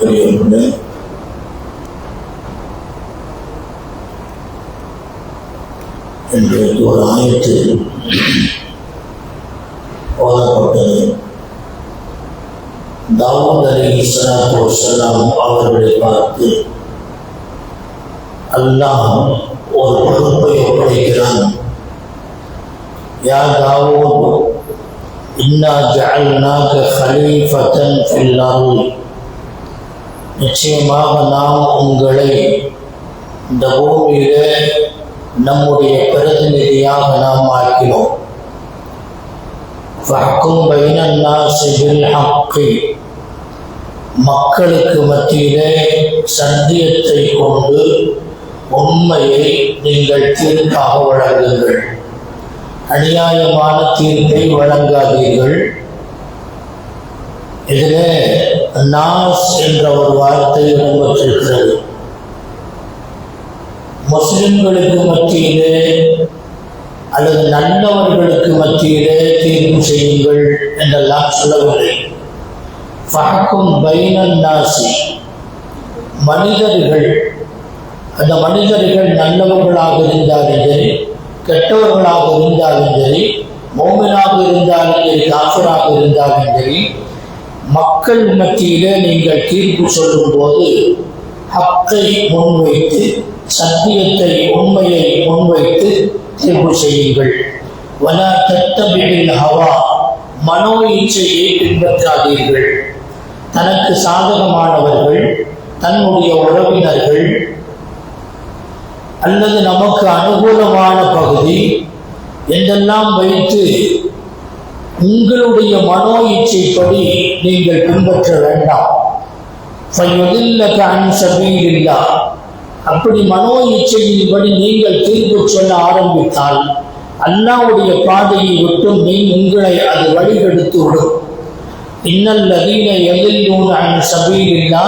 பெரியவர்களே என்று ஒரு ஆயத்து. ஓதப்பட்டது தாவூத் அலி இஸ்லாத்து வசலாம் அவர்களை பார்த்து அல்லாம் ஒரு பொறுப்பை ஒப்படைக்கிறான். யார் தாவூத் இன்னா ஜஅல்நாக ஹலீஃபத்தன் ஃபில் நிச்சயமாக நாம் உங்களை இந்த பூமியில நம்முடைய பிரதிநிதியாக நாம் ஆக்கினோம். ஃபஹ்கும் பைன நாசி பில் ஹக்கி மக்களுக்கு மத்தியிலே சத்தியத்தை கொண்டு உண்மையை நீங்கள் தீர்ப்பாக வழங்குங்கள். அநியாயமான தீர்ப்பை வழங்காதீர்கள். இதிலே நாஸ் என்ற ஒரு வார்த்தை இடம்பெற்றிருக்கிறது முஸ்லிம்களுக்கு மத்தியிலே அல்லது நல்லவர்களுக்கு மத்தியிலே தீர்ப்பு செய்யுங்கள் என்றெல்லாம் சொல்லவில்லை. ஃபஹக்கும் பைனன் நாசி மனிதர்கள் அந்த மனிதர்கள் நல்லவர்களாக இருந்தாலும் சரி கெட்டவர்களாக இருந்தாலும் சரி மௌமனாக இருந்தாலும் சரி காஃபராக இருந்தாலும் சரி மக்கள் மத்தியில நீங்கள் தீர்ப்பு சொல்லும்போது ஹக்கை முன்வைத்து சத்தியத்தை உண்மையை முன்வைத்து தீர்ப்பு செய்யுங்கள். வல தத்தபிடில் ஹவா மனோ இச்சையை பின்பற்றாதீர்கள். தனக்கு சாதகமானவர்கள் தன்னுடைய உறவினர்கள் அல்லது நமக்கு அனுகூலமான பகுதி என்றெல்லாம் வைத்து உங்களுடைய மனோ இச்சைப்படி நீங்கள் பின்பற்ற வேண்டாம். இல்லா அப்படி மனோ இச்சையின்படி நீங்கள் தீர்ப்பு சொல்ல ஆரம்பித்தால் அல்லாவுடைய பாதையை விட்டு நீ உங்களை அது வழிகெடுத்து விடும். இன்னல் லதீன எதில்லூன் அன் சபீலில்லா.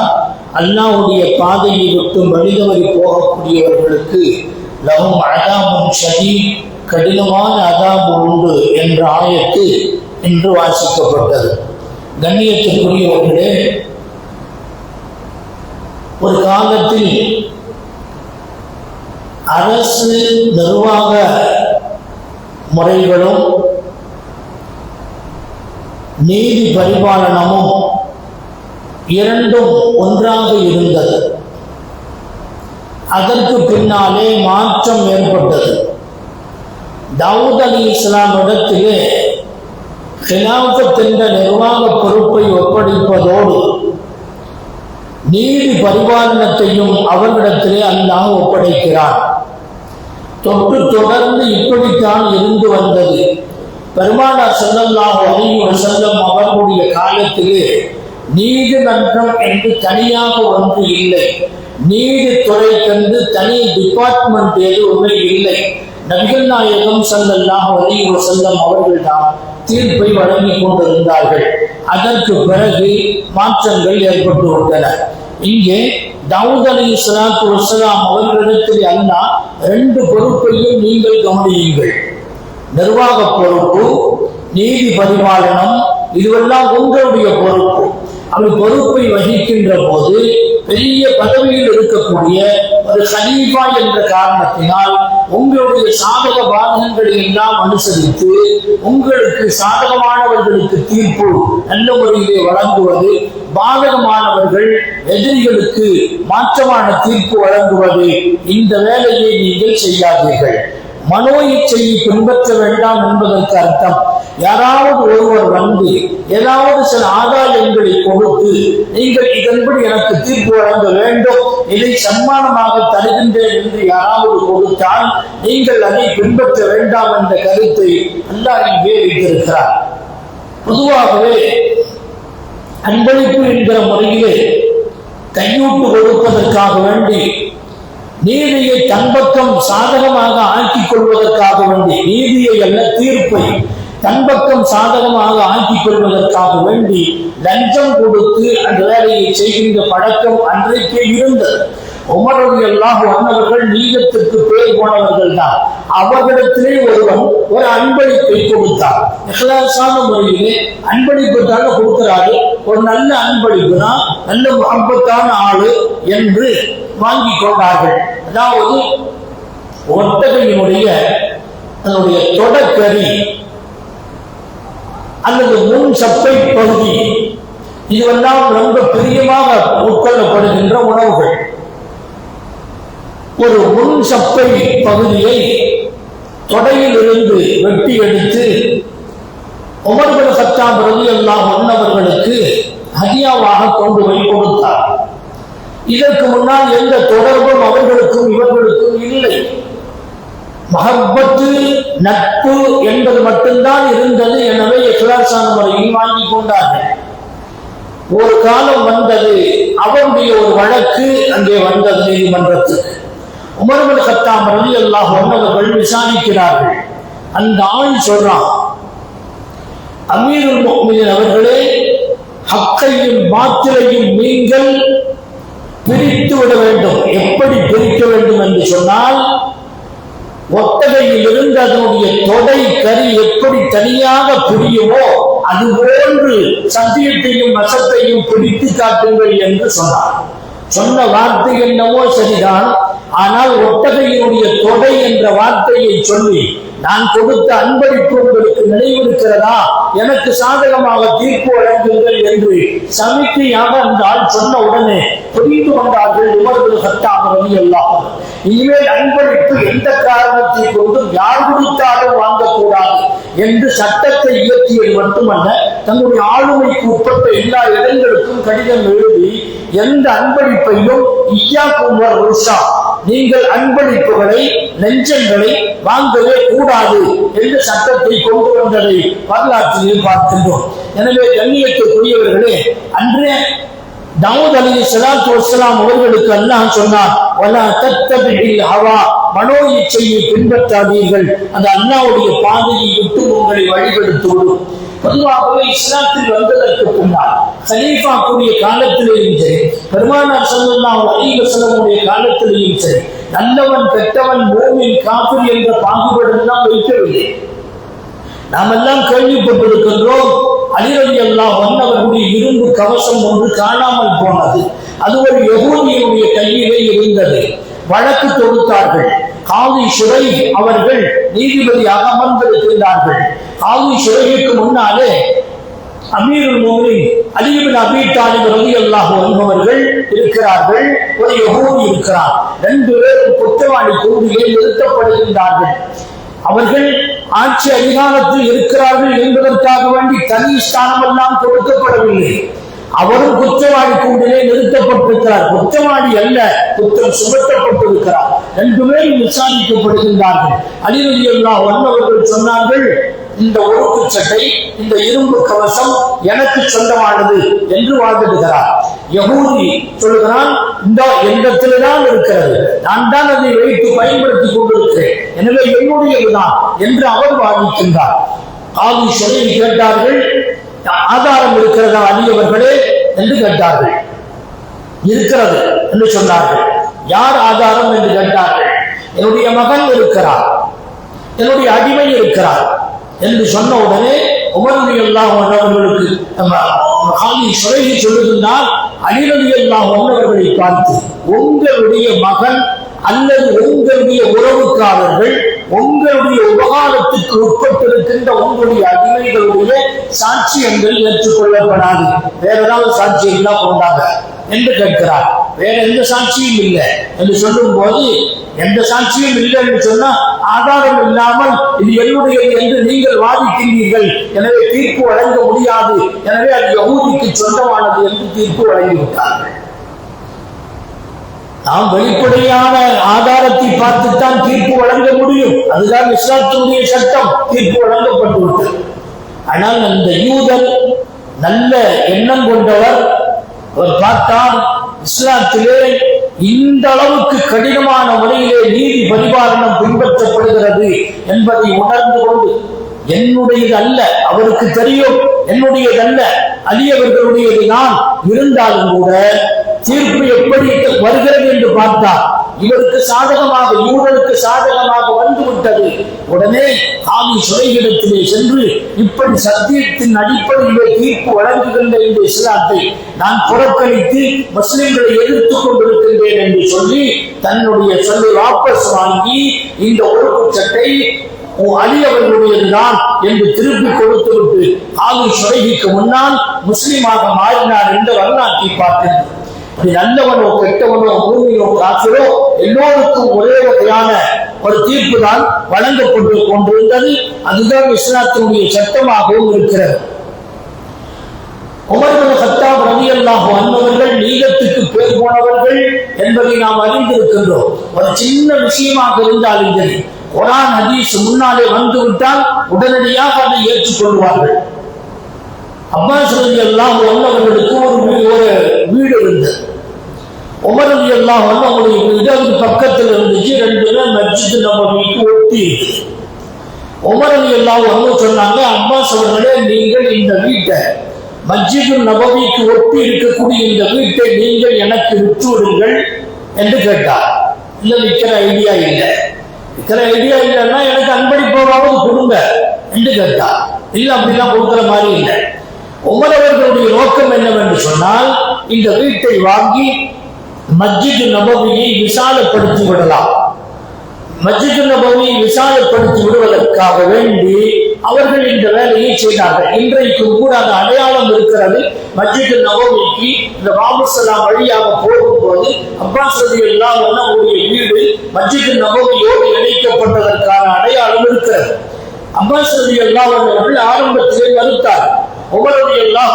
அல்லாவுடைய பாதையை விட்டும் வழிதவறி போகக்கூடியவர்களுக்கு லவும் அதாமும் சதி கடினமான அதாபு உண்டு என்ற ஆயத்து இன்று வாசிக்கப்பட்டது. கண்ணியத்திற்குரியவர்களே ஒரு காலத்தில் அரசு நிர்வாக முறைகளும் நீதி பரிபாலனமும் இரண்டும் ஒன்றாக இருந்தது. அதற்கு பின்னாலே மாற்றம் ஏற்பட்டது. தாவூத் அலி இஸ்லாம் இடத்திலே ஹிலாஃபத் என்ற நிர்வாக பொறுப்பை ஒப்படைப்பதோடு நீதி பரிபாலனத்தையும் அவர்களிடத்திலே அல்லாஹ் ஒப்படைக்கிறான். தொட்டு தொடர்ந்து இப்படித்தான் இருந்து வந்தது. பெருமானார் செல்லல்லாஹ் அலிஹி செல்லம் அவர்களுடைய காலத்திலே நீதிமன்றம் என்று தனியாக ஒன்று இல்லை. நீதித்துறைக்கென்று தனி டிபார்ட்மெண்ட் எதுவுமே இல்லை. நபிகள் நாயகம் சல்லல்லாஹ் அலிஹி வசல்லம் அவர்கள்தான் தீர்ப்பை வழங்கி கொண்டிருந்தார்கள். அதற்கு பிறகு மாற்றங்கள் ஏற்பட்டு விட்டன. இங்கே தாவூத் அலி இஸ்லாத்து வசலாம் அவர்களிடத்தில் அல்லா ரெண்டு பொறுப்பையும் நீங்கள் கவனியுங்கள். நிர்வாக பொறுப்பு நீதி பரிபாலனம் இதுவெல்லாம் உங்களுடைய பொறுப்பு. அந்த பொறுப்பை வகிக்கின்ற போது பெரிய பதவியில் இருக்கக்கூடிய ஒரு ஹலீஃபா என்ற காரணத்தினால் உங்களுடைய சாதக பாதகங்களை எல்லாம் அனுசரித்து உங்களுக்கு சாதகமானவர்களுக்கு தீர்ப்பு நல்ல முறையிலே வழங்குவது பாதகமானவர்கள் எதிரிகளுக்கு மாற்றமான தீர்ப்பு வழங்குவது இந்த வேலையை நீங்கள் செய்யாதீர்கள். மனோ இச்சையை பின்பற்ற வேண்டாம் என்பதற்கு அர்த்தம். யாராவது ஒருவர் வந்து ஏதாவது சில ஆதாயங்களை கொடுத்து நீங்கள் இதன்படி எனக்கு தீர்ப்பு வழங்க வேண்டும் இதை சன்மானமாக தருகின்றேன் என்று யாராவது கொடுத்தால் நீங்கள் அதை பின்பற்ற வேண்டாம் என்ற கருத்தை அல்லாஹ் இங்கே வைத்திருக்கிறார். பொதுவாகவே அன்பளிப்பு என்கிற முறையிலே கையூட்டு கொடுப்பதற்காக வேண்டி நீதியை தன்பக்கம் சாதகமாக ஆக்கிக் கொள்வதற்காக வேண்டி நீதியை அல்ல தீர்ப்பை தன்பக்கம் சாதகமாக ஆக்கிக் கொள்வதற்காக வேண்டி லஞ்சம் கொடுத்து அந்த வேலையை செய்கின்ற பழக்கம் அன்றைக்கே இருந்தது. உமரது எல்லாம் வந்தவர்கள் நீதத்திற்கு பேர் போனவர்கள் தான். அவர்களிடத்திலே ஒருவன் ஒரு அன்பளிப்பை கொடுத்தார் இஹ்லாசான முறையிலே அன்பளிப்பு தானே கொடுக்கிறாரு ஒரு நல்ல அன்பளிப்புனா நல்ல முகப்பத்தான ஆளு என்று. வாங்கி கொண்டார்கள் அதாவது ஒட்டகையினுடைய அதனுடைய தொடக்கறி அல்லது முன் சப்பை பகுதி இதுவெல்லாம் ரொம்ப பிரியமாக உட்கொள்ளப்படுகின்ற உணவுகள். ஒரு முன் சப்பை பகுதியை தொடையில் இருந்து வெட்டி எடுத்து உமர்பின் சத்தாம் பிரதி எல்லாம் மன்னவர்களுக்கு ஹதியாவாக கொண்டு போய் கொடுத்தார் இதற்கு முன்னால் எந்த தொடர்பும் அவர்களுக்கும் இவர்களுக்கும் இல்லை. மகப்பத்து நட்பு என்பது மட்டும்தான் இருந்தது எனவே இஸ்லாசான முறையில் வாங்கி கொண்டார்கள். ஒரு காலம் வந்தது அவருடைய ஒரு வழக்கு அங்கே வந்தது நீதிமன்றத்துக்கு. உமர்வல் கத்தாம் ரவி அல்லாஹ் அவர்கள் விசாரிக்கிறார்கள். அந்த ஆண் சொல்றான் அமீருல் அவர்களே ஹக்கையும் மாத்திரையும் நீங்கள் பிரித்து விட வேண்டும். எப்படி பிரிக்க வேண்டும் என்று சொன்னால் ஒட்டகையில் இருந்து அதனுடைய தொடை கறி எப்படி தனியாக பிரியுமோ அது போன்று சத்தியத்தையும் வசத்தையும் பிடித்து காட்டுங்கள் என்று சொன்னார். சொன்ன வார்த்தை என்னவோ சரிதான். ஆனால் ஒட்டகையினுடைய தொடை என்ற வார்த்தையை சொல்லி நான் கொடுத்த அன்பளிப்பு உங்களுக்கு நினைவிருக்கிறதா? எனக்கு சாதகமாக தீர்ப்பு வழங்குங்கள் என்று சமிக்கையாக அந்த ஆள் சொன்ன உடனே புரிந்து கொண்டார் இனிமேல் அன்பளிப்பு எந்த காரணத்தை கொண்டும் யார் கொடுத்தாலும் வாங்கக்கூடாது என்று சட்டத்தை இயற்றியது மட்டுமல்ல தன்னுடைய ஆளுமைக்கு உட்பட்ட எல்லா இடங்களுக்கும் கடிதம் எழுதி எந்த அன்பளிப்பையும் ஐயாக்கும் ருஷா நீங்கள் அன்பளிப்புகளை நெஞ்சங்களை வாங்கவே கூடாது என்று சட்டத்தை கொண்டு வந்ததை வரலாற்றில் பார்க்கின்றோம். எனவே கண்ணியத்துக்குரியவர்களே அன்றே தாவூத் அலி சலாத்து வசலாம் அவர்களுக்கு அல்லாஹ் சொன்னார் வலா தத்தபில் ஹவா. மனோ இச்சையை பின்பற்றாதீர்கள். அந்த அல்லாவுடைய பாதையை விட்டு உங்களை வழிபடுத்துவோம் பொதுவாகவே இஸ்லாத்தில் வந்ததற்கு பின்னால் சலீஃபா கூடிய காலத்திலேயும் சரி பெருமானார் சொல்லலாம் அலிவசலமுடைய காலத்திலேயும் சரி நல்லவன் கெட்டவன் மூமின் காபிர் என்ற பாகுபாடெல்லாம் வைக்கவில்லை. நாம் எல்லாம் கேள்விப்பட்டிருக்கின்றோம் அலிரலி எல்லாம் வந்தவர்களுடைய இரும்பு கவசம் ஒன்று காணாமல் போனது. அது ஒரு யகூதியனுடைய கையிலே இருந்தது. வழக்கு தொடுத்தார்கள். காவி சுரை அவர்கள் நீதிபதியாக அமர்ந்திருக்கின்றார்கள். காவி சுரைக்கு முன்னாலே அமீருல் மோமின் அலிபின் அபி தாலிப் ரவி அல்லாஹ் என்பவர்கள் இருக்கிறார்கள். ஒரு யகூதி இருக்கிறார். ரெண்டு பேரும் குற்றவாளி கூண்டிலே நிறுத்தப்படுகின்றார்கள். அவர்கள் ஆட்சி அதிகாரத்தில் இருக்கிறார்கள் என்பதற்காக வேண்டி தனி ஸ்தானம் எல்லாம் கொடுக்கப்படவில்லை. அவரும் குற்றவாளி கூண்டிலே நிறுத்தப்பட்டிருக்கிறார். குற்றவாளி அல்ல குற்றம் சுமத்தப்பட்டிருக்கிறார். ரெண்டு பேரும் விசாரிக்கப்படுகின்றார்கள். அலிரலியல்லா வந்தவர்கள் சொன்னார்கள் இந்த ஒழுக்கு சட்டை இந்த இரும்பு கவசம் எனக்கு சொந்தமானது என்று வாழ்ந்துடுகிறார் யகூதி சொல்லுகிறான் இந்த எண்ணத்தில்தான் இருக்கிறது. நான் தான் அதை வைத்து பயன்படுத்தி கொண்டிருக்கிறேன். எனவே என்னுடையதுதான் என்று அவர் வாதிக்கின்றார். ஆதி சொல்லி கேட்டார்கள் ஆதாரம் இருக்கிறதா அடியவர்களே என்று கேட்டார்கள். இருக்கிறது என்று சொன்னார்கள். யார் ஆதாரம் என்று கேட்டார்கள்? என்னுடைய மகன் இருக்கிறார். என்னுடைய அடிமை இருக்கிறார் என்று சொன்ன உடனே உமருடைய எல்லாம் அவர்களுக்கு சுரகி சொல்லுகின்றால் அலிரலி எல்லாம் பார்த்து உங்களுடைய மகன் அல்லது உங்களுடைய உறவுக்காரர்கள் உங்களுடைய உபகாரத்துக்கு உட்பட்டிருக்கின்ற உங்களுடைய அடிமைகளுடைய சாட்சியங்கள் ஏற்றுக்கொள்ளப்படாது. வேற ஏதாவது சாட்சியம் தான் கொண்டாங்க என்று கேட்கிறார். வேற எந்த சாட்சியும் இல்லை என்று சொல்லும் போது எந்த சாட்சியும் இல்லை என்று சொன்னா ஆதாரம் இல்லாமல் இது என்னுடைய என்று நீங்கள் வாதிக்கின்றீர்கள். எனவே தீர்ப்பு வழங்க முடியாது. எனவே அது யகுதிக்கு சொந்தமானது என்று தீர்ப்பு வழங்கிவிட்டார்கள் நாம் வெளிப்படையான ஆதாரத்தை பார்த்துத்தான் தீர்ப்பு வழங்க முடியும். அதுதான் இஸ்லாத்தினுடைய சட்டம். தீர்ப்பு வழங்கப்பட்டுவிட்டது. ஆனால் அந்த யூதன் நல்ல எண்ணம் கொண்டவர். அவர் பார்த்தால் இஸ்லாத்திலே இந்த அளவுக்கு கடினமான முறையிலே நீதி பரிபாலனம் பின்பற்றப்படுகிறது என்பதை உணர்ந்து கொண்டு என்னுடையது அல்ல அவருக்கு தெரியும். என்னுடையது அல்ல அலியவர்களுடையது நான் இருந்தாலும் கூட தீர்ப்பு எப்படி வருகிறது என்று பார்த்தார். இவருக்கு சாதகமாக யூதனுக்கு சாதகமாக வந்து விட்டது. உடனே காவி சுரைகிடத்திலே சென்று இப்படி சத்தியத்தின் அடிப்படையிலே தீர்ப்பு வழங்குகின்ற இந்த இஸ்லாத்தை நான் புறக்கணித்து முஸ்லிம்களை எதிர்த்து கொண்டிருக்கின்றேன் என்று சொல்லி தன்னுடைய சொல்லை வாபஸ் வாங்கி இந்த ஒரு குற்றத்தை அலி அவர்களுடையதுதான் என்று திருப்பி கொடுத்து விட்டு காவி சுரகிக்கு முன்னால் முஸ்லீமாக மாறினார் என்ற வரலாற்றை பார்த்தேன் நல்லவனோ கெட்டவனோ பூமியோ காற்றோ எல்லோருக்கும் ஒரே வகையான ஒரு தீர்ப்பு தான் வழங்கப்பட்டு கொண்டிருந்தது. அதுதான் இஸ்லாத்தினுடைய சட்டமாகவும் இருக்கிறது. உமர்பின் சத்தா ரவி அல்லாஹ் அன்பவர்கள் நீகத்துக்கு பேர் போனவர்கள் என்பதை நாம் அறிந்திருக்கின்றோம். ஒரு சின்ன விஷயமாக இருந்தாலும் சரி குரான் ஹதீஸ் முன்னாலே வந்து விட்டால் உடனடியாக அதை ஏற்றுக்கொள்வார்கள். அப்பாஸ் ரவி எல்லாம் வல்லவர்களுக்கு ஒரு ஒரு வீடு இருந்தது. உமர் ரவி எல்லாம் அன்னவங்களுடைய இடது பக்கத்தில் இருந்துச்சு. ரெண்டு பேரும் மஸ்ஜித் நபவிக்கு ஒட்டி இருக்குது உமர் ரவி எல்லாம் வந்து சொன்னாங்க அப்பாஸ் அவர்களே நீங்கள் இந்த வீட்டை மஸ்ஜிது நபவிக்கு ஒட்டி இருக்கக்கூடிய இந்த வீட்டை நீங்கள் எனக்கு விற்று விடுங்கள் என்று கேட்டார். இல்லை விற்கிற ஐடியா இல்லை. இத்தனை ஐடியா இல்லைன்னா எனக்கு அன்பளிப்பாவது கொடுங்க. என்று கேட்டார் இல்லை அப்படிலாம் கொடுக்குற மாதிரி இல்லை. உமரவர்களுடைய நோக்கம் என்னவென்று சொன்னால் இந்த வீட்டை வாங்கி மஸ்ஜிது நபவியை விசாலப்படுத்தி விடலாம். மஸ்ஜிது நபவியை விசாலப்படுத்தி விடுவதற்காக வேண்டி அவர்கள் இந்த வேலையை செய்தார்கள். இன்றைக்கும் கூட அந்த அடையாளம் இருக்கிறது. மஜித் நவோமிக்கு இந்த பாபுசலாம் வழியாக போகும்போது அப்பாஸ் ரதி எல்லாம் அவருடைய வீடு மஜித் நவோமியோடு இணைக்கப்பட்டதற்கான அடையாளம் இருக்கிறது. அப்பாஸ் ரதி எல்லாம் அவர்கள் ஆரம்பத்திலே மறுத்தார். உமரதி எல்லாம்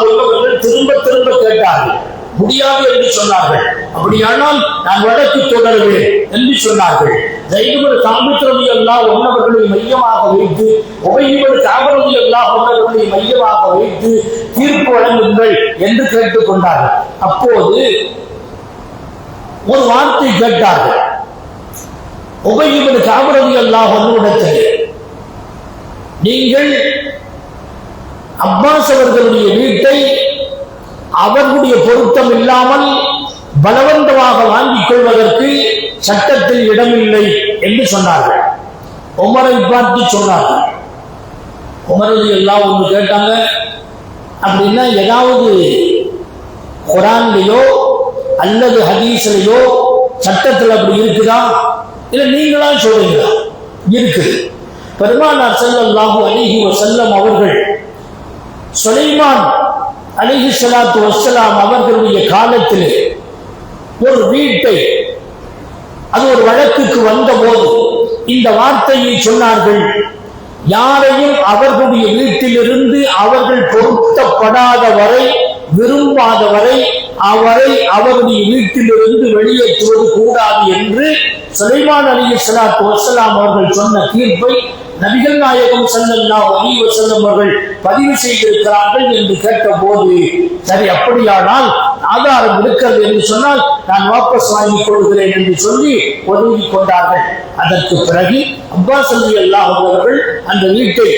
திரும்ப திரும்ப கேட்டார்கள். முடியாது என்று சொன்னார்கள். அப்படியானால் நான் வழக்கு தொடருவேன் என்று சொன்னார்கள். ஜெயிபர் சாமித்திரதி எல்லாம் உன்னவர்களை மையமாக வைத்து உபயோக சாபரதி எல்லாம் உன்னவர்களை மையமாக வைத்து தீர்ப்பு வழங்குங்கள் என்று கேட்டுக்கொண்டார்கள் அப்போது ஒரு வார்த்தை கேட்டார்கள். உபயோக சாபரதி எல்லாம் ஒன்னிடத்தில் நீங்கள் அப்பாஸ் அவர்களுடைய வீட்டை அவர்களுடைய பொருத்தம் இல்லாமல் பலவந்தமாக வாங்கிக் கொள்வதற்கு சட்டத்தில் இடமில்லை என்று சொன்னார்கள். உமரை பார்த்து சொன்னார்கள். உமரது எல்லாம் ஒன்று கேட்டாங்க அப்படின்னா ஏதாவது குரான்லையோ அல்லது ஹதீஸ்லையோ சட்டத்தில் அப்படி இருக்குதா? இல்லை நீங்களா சொல்றீங்களா? இருக்குது பெருமானார் செல்லம் லாகு அலிஹி செல்லம் அவர்கள் சுலைமான் அலிஹி சலாத்து வசலாம் அவர்களுடைய காலத்திலே ஒரு வீட்டை அது ஒரு வழக்குக்கு வந்தபோது இந்த வார்த்தையை சொன்னார்கள் யாரையும் அவர்களுடைய வீட்டிலிருந்து அவர்கள் பொருத்தப்படாத வரை விரும்பாத வரை அவரை அவருடைய வீட்டிலிருந்து வெளியேற்றுவது கூடாது என்று சுலைமான் அலி சலாத்து வசலாம் அவர்கள் சொன்ன தீர்ப்பை நபிகள் நாயகம் ஸல்லல்லாஹு அலைஹி செல்லும் அவர்கள் பதிவு செய்திருக்கிறார்கள் என்று கேட்ட போது சரி அப்படியானால் ஆதாரம் இருக்கிறது என்று சொன்னால் நான் வாபஸ் வாங்கிக் கொள்கிறேன் என்று சொல்லி ஒதுங்கி கொண்டார்கள். அதற்கு பிறகு அப்பாஸ் அலி அல்லாஹ் அவர்கள் அந்த வீட்டை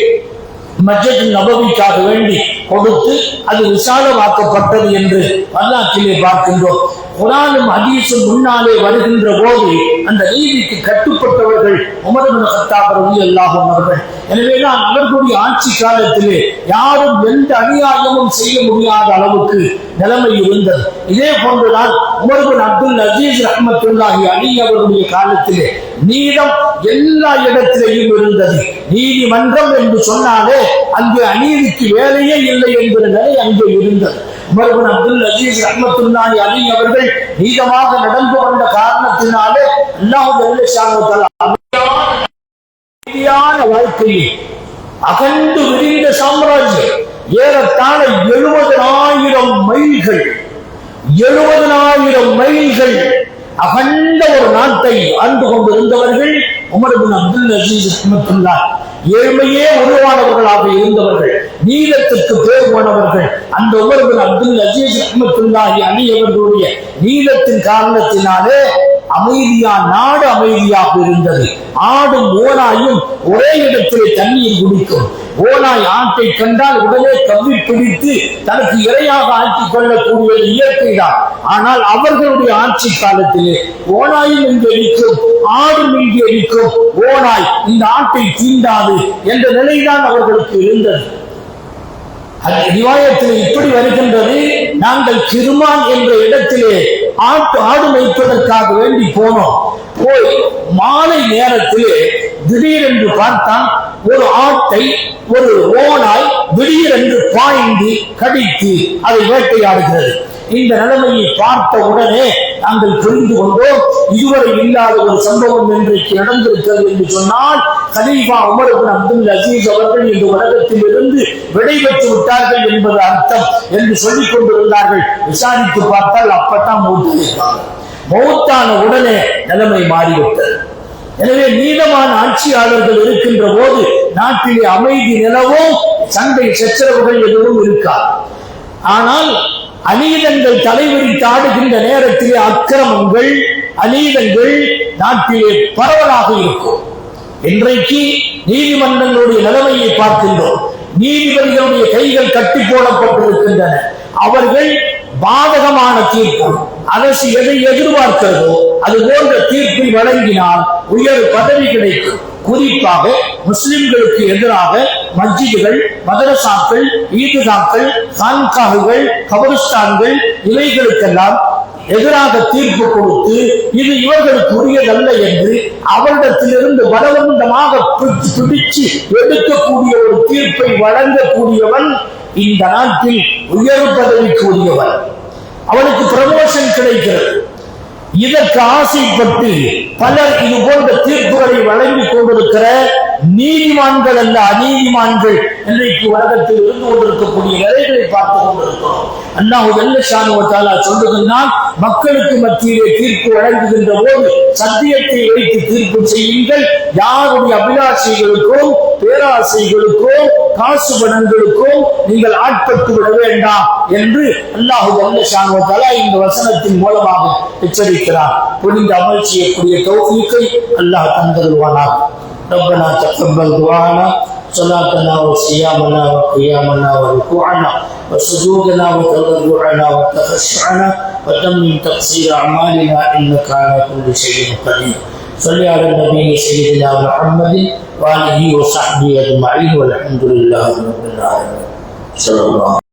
மஸ்ஜித் நபவிக்காக வேண்டி கொடுத்து அது விசாலமாக்கப்பட்டது என்று வரலாற்றிலே பார்க்கின்றோம். குரானும் ஹதீஸும் முன்னாலே வருகின்ற போது அந்த நீதிக்கு கட்டுப்பட்டவர்கள் உமரபின் கத்தாப் ரவி அல்லாஹும் அவர்கள். எனவே அவர்களுடைய ஆட்சி காலத்திலே யாரும் எந்த அநியாயமும் செய்ய முடியாத அளவுக்கு நிலைமை இருந்தது. இதே போன்றுதான் உமர்பின் அப்துல் அஜீஸ் ரஹ்மத்துல்லாஹி அலி அவருடைய காலத்திலே நீதம் எல்லா இடத்திலேயும் இருந்தது. நீதிமன்றம் என்று சொன்னாலே அங்கு அநீதிக்கு வேலையே இல்லை என்கிற நிலை அங்கே இருந்தது. உமர்பின் அப்துல் அஜீஸ் ரஹ்மத்துல்லாஹி அலி அவர்கள் நீதமாக நடந்து கொண்ட காரணத்தினாலே அல்லாஹ் அமைதியான வாழ்க்கையில் அகண்டு விரிந்த சாம்ராஜ்யம் ஏறத்தாழ எழுபதனாயிரம் மைல்கள் எழுபதனாயிரம் மைல்கள் அகண்ட ஒரு நாட்டை ஆண்டு கொண்டிருந்தவர்கள் உமர் அப்துல் அசீஸ் ரஹ்மத்துல்லாஹ் ஏழ்மையே உருவானவர்களாக இருந்தவர்கள் நீளத்துக்கு பேர் போனவர்கள் அந்த உமர்பின் அப்துல் அசீஸ் ரஹ்மத்துல்லாஹி அலி அவர்களுடைய நீளத்தின் காரணத்தினாலே அமைதியா நாடு அமைதியாக இருந்தது. ஆடும் ஓனாயும் ஒரே இடத்திலே தண்ணீர் குடிக்கும். ஓனாய் ஆட்டை கண்டால் உடனே கவி பிடித்து தனக்கு இரையாக ஆக்கிக் கொள்ளக்கூடியது இயற்கைதான் ஆனால் அவர்களுடைய ஆட்சி காலத்திலே ஓனாயும் இங்கே நிற்கும் ஆடும் இங்கே நிற்கும். ஓனாய் இந்த ஆட்டை தீண்டாது என்ற நிலைதான் அவர்களுக்கு இருந்தது. ரிவாயத்தில் இப்படி வருகின்றது நாங்கள் கிருமான் என்ற இடத்திலே ஆட்டு ஆடு மேய்ப்பதற்காக வேண்டி போனோம். போய் மாலை நேரத்திலே திடீரென்று பார்த்தான் ஒரு ஆட்டை ஒரு ஓனாய் திடீரென்று பாய்ந்து கடித்து அதை வேட்டையாடுகிறது. இந்த நிலைமையை பார்த்த உடனே நாங்கள் புரிந்து கொண்டோம். இதுவரை இல்லாத ஒரு சம்பவம் இன்றைக்கு நடந்திருக்கிறது என்று சொன்னால் கலீஃபா உமர் இப்னு அப்துல் அசீஸ் அவர்கள் இந்த உலகத்தில் இருந்து விடைபெற்று விட்டார்கள் என்பது அர்த்தம் என்று சொல்லிக் கொண்டிருந்தார்கள். விசாரித்து பார்த்தால் அப்பத்தான் மௌத்தாயிருக்காங்க மௌத்தான உடனே நிலைமை மாறிவிட்டது. எனவே நீளமான ஆட்சியாளர்கள் இருக்கின்ற போது நாட்டிலே அமைதி நிலவும் சண்டை சச்சரவுகள் எதுவும் இருக்காது. ஆனால் அநீதங்கள் தலைவிரித்து ஆடுகின்ற நேரத்திலே அக்கிரமங்கள் அநீதங்கள் நாட்டிலே பரவலாக இருக்கும். இன்றைக்கு நீதிமன்றங்களுடைய நிலைமையை பார்க்கின்றோம். நீதிபதிகளுடைய கைகள் கட்டி போடப்பட்டிருக்கின்றன. அவர்கள் பாதகமான தீர்ப்பு. அரசு எதை எதிர்பார்க்கிறதோ அது போன்ற தீர்ப்பை வழங்கினால் உயர் பதவி கிடைக்கும் குறிப்பாக முஸ்லிம்களுக்கு எதிராக மஸ்ஜிதுகள் மதரசாக்கள் ஈதுகாக்கள் கான்காகுகள் கபரிஸ்தான்கள் இவைகளுக்கெல்லாம் எதிராக தீர்ப்பு கொடுத்து இது இவர்களுக்கு உரியதல்ல என்று அவரிடத்திலிருந்து பலவந்தமாக பிடிச்சு பிடிச்சு எடுக்கக்கூடிய ஒரு தீர்ப்பை வழங்கக்கூடியவன் இந்த நாட்டில் உயர் பதவிக்கு உரியவன். அவனுக்கு ப்ரமோஷன் கிடைக்கிறது. இதற்கு ஆசைப்பட்டு பலர் இது போன்ற தீர்ப்புகளை வழங்கிக் கொண்டிருக்கிற நீதிமான்கள் அல்ல அநீதிமான்கள். இன்றைக்கு உலகத்தில் இருந்து கொண்டிருக்கக்கூடிய நிலைகளை பார்த்துக் கொண்டிருக்கிறோம். அல்லாஹு வெள்ளஷானுவத்தாலா சொல்லுகின்றான் மக்களுக்கு மத்தியிலே தீர்ப்பு வழங்குகின்ற போது சத்தியத்தை வைத்து தீர்ப்பு செய்யுங்கள். யாருடைய அபிலாஷைகளுக்கும் பேராசைகளுக்கோ காசு பணங்களுக்கோ நீங்கள் ஆட்பட்டு விட வேண்டாம் என்று அல்லாஹு வெள்ளஷானுவத்தாலா இந்த வசனத்தின் மூலமாக எச்சரிக்கிறார். புரிந்த அமல் செய்யக்கூடிய தௌஃபீக்கை அல்லாஹ் தந்தருவானாக ربنا تقبل دعانا صلاتنا وصيامنا وقيامنا وركوعنا وسجودنا وتضرعنا وتخشعنا وتمم تقصير اعمالنا انك على كل شيء قدير صل على النبي سيدنا محمد واله وصحبه اجمعين والحمد لله رب العالمين صلى الله